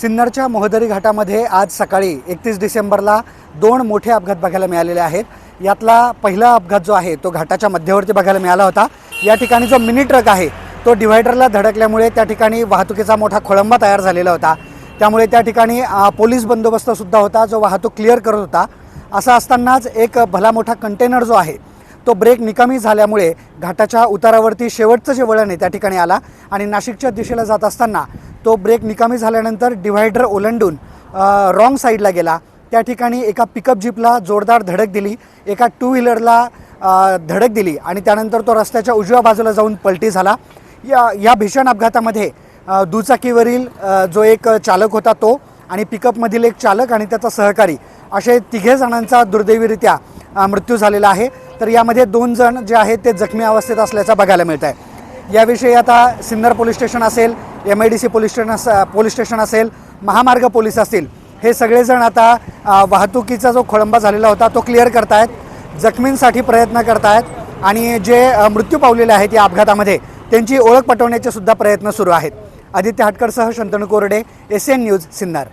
सिन्नरच्या मोहदरी घाटामध्ये आज सकाळी एकतीस डिसेंबरला दोन मोठे अपघात बघायला मिळालेले आहेत. यातला पहिला अपघात जो आहे तो घाटाच्या मध्यवर्ती बघायला मिळाला होता. या ठिकाणी जो मिनी ट्रक आहे तो डिव्हायडरला धडकल्यामुळे त्या ठिकाणी वाहतुकीचा मोठा खोळंबा तयार झालेला होता. त्यामुळे त्या ठिकाणी पोलीस बंदोबस्तसुद्धा होता जो वाहतूक क्लिअर करत होता. असं असतानाच एक भला मोठा कंटेनर जो आहे तो ब्रेक निकामी झाल्यामुळे घाटाच्या उतारावरती शेवटचं जे वळण आहे त्या ठिकाणी आला. आणि नाशिकच्या दिशेला जात असताना तो ब्रेक निकामी झाल्यानंतर डिव्हायडर ओलांडून रॉंग साईडला गेला. त्या ठिकाणी एका पिकअप जीपला जोरदार धडक दिली. एका टू व्हीलरला धडक दिली आणि त्यानंतर तो रस्त्याच्या उजव्या बाजूला जाऊन पलटी झाला. या या भीषण अपघातामध्ये दुचाकीवरील जो एक चालक होता तो आणि पिकअपमधील एक चालक आणि त्याचा सहकारी असे तिघे जणांचा दुर्दैवीरित्या मृत्यू झालेला आहे. तर यामध्ये दोन जण जे आहेत ते जखमी अवस्थेत असल्याचं बघायला मिळत आहे याविषयी आता सिन्नर पोलीस स्टेशन असेल M I D C police station us police station असेल महामार्ग पोलीस असतील हे सगळेजण आता वाहतुकीचा जो खोळंबा झालेला होता तो क्लिअर करतायत जखमींसाठी प्रयत्न करतायत आणि जे मृत्यू पावलेले आहेत या अपघातामध्ये त्यांची ओळख पटवण्याचे सुद्धा प्रयत्न सुरू आहेत. आदित्य हटकरसह शंतनू कोरडे एस एन न्यूज सिन्नर.